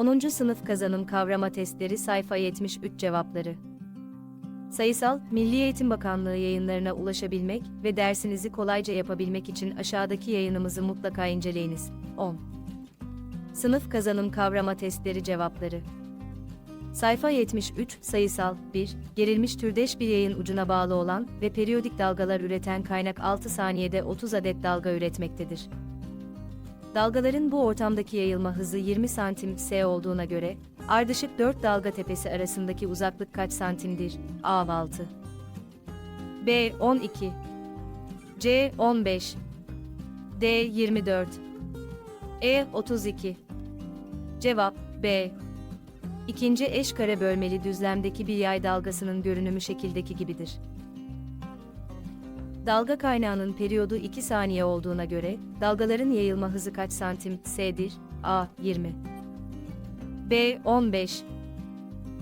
10. sınıf kazanım kavrama testleri sayfa 73 cevapları. Sayısal, Milli Eğitim Bakanlığı yayınlarına ulaşabilmek ve dersinizi kolayca yapabilmek için aşağıdaki yayınımızı mutlaka inceleyiniz. 10. Sınıf kazanım kavrama testleri cevapları. Sayfa 73, sayısal, 1, gerilmiş türdeş bir yayın ucuna bağlı olan ve periyodik dalgalar üreten kaynak 6 saniyede 30 adet dalga üretmektedir. Dalgaların bu ortamdaki yayılma hızı 20 santim s olduğuna göre, ardışık 4 dalga tepesi arasındaki uzaklık kaç santimdir? A 6 B 12 C 15 D 24 E 32 Cevap B. İkinci eş kare bölmeli düzlemdeki bir yay dalgasının görünümü şekildeki gibidir. Dalga kaynağının periyodu 2 saniye olduğuna göre, dalgaların yayılma hızı kaç santim s'dir? A. 20 B. 15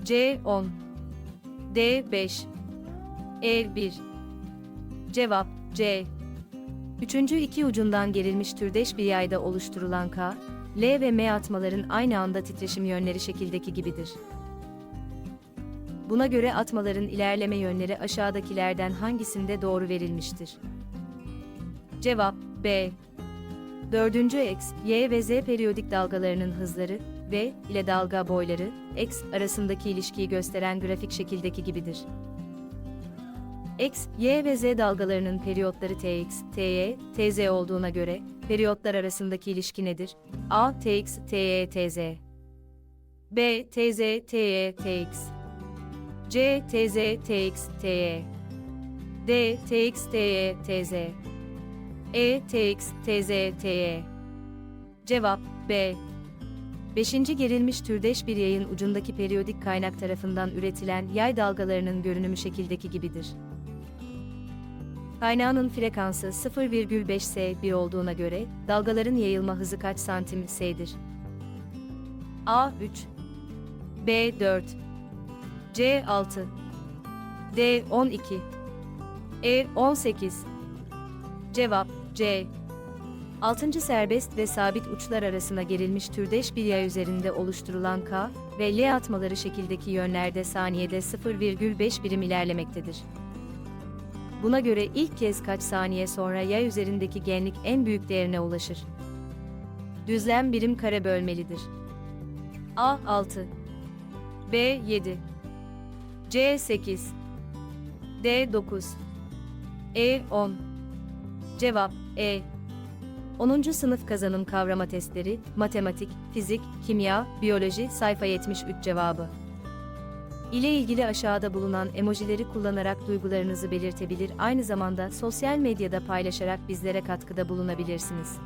C. 10 D. 5 E. 1 Cevap C. Üçüncü iki ucundan gerilmiş türdeş bir yayda oluşturulan K, L ve M atmaların aynı anda titreşim yönleri şekildeki gibidir. Buna göre atmaların ilerleme yönleri aşağıdakilerden hangisinde doğru verilmiştir? Cevap B. Dördüncü X, Y ve Z periyodik dalgalarının hızları V ile dalga boyları X arasındaki ilişkiyi gösteren grafik şekildeki gibidir. X, Y ve Z dalgalarının periyotları Tx, Ty, Tz olduğuna göre periyotlar arasındaki ilişki nedir? A. Tx, Ty, Tz B. Tz, Ty, Tx C TZ TX TE D TX TE TZ E TX TZ TE Cevap B. Beşinci Gerilmiş türdeş bir yayın ucundaki periyodik kaynak tarafından üretilen yay dalgalarının görünümü şekildeki gibidir. Kaynağının frekansı 0,5 S1 olduğuna göre dalgaların yayılma hızı kaç santim S'dir? A3 B4 C6 D12 E18 Cevap C 6. serbest ve sabit uçlar arasına gerilmiş türdeş bir yay üzerinde oluşturulan K ve L atmaları şekildeki yönlerde saniyede 0,5 birim ilerlemektedir. Buna göre ilk kez kaç saniye sonra yay üzerindeki genlik en büyük değerine ulaşır? Düzlem birim kare bölmelidir. A6 B7 C8 D9 E10 Cevap E 10. sınıf kazanım kavrama testleri, matematik, fizik, kimya, biyoloji sayfa 73 cevabı. İle ilgili aşağıda bulunan emojileri kullanarak duygularınızı belirtebilir, aynı zamanda sosyal medyada paylaşarak bizlere katkıda bulunabilirsiniz.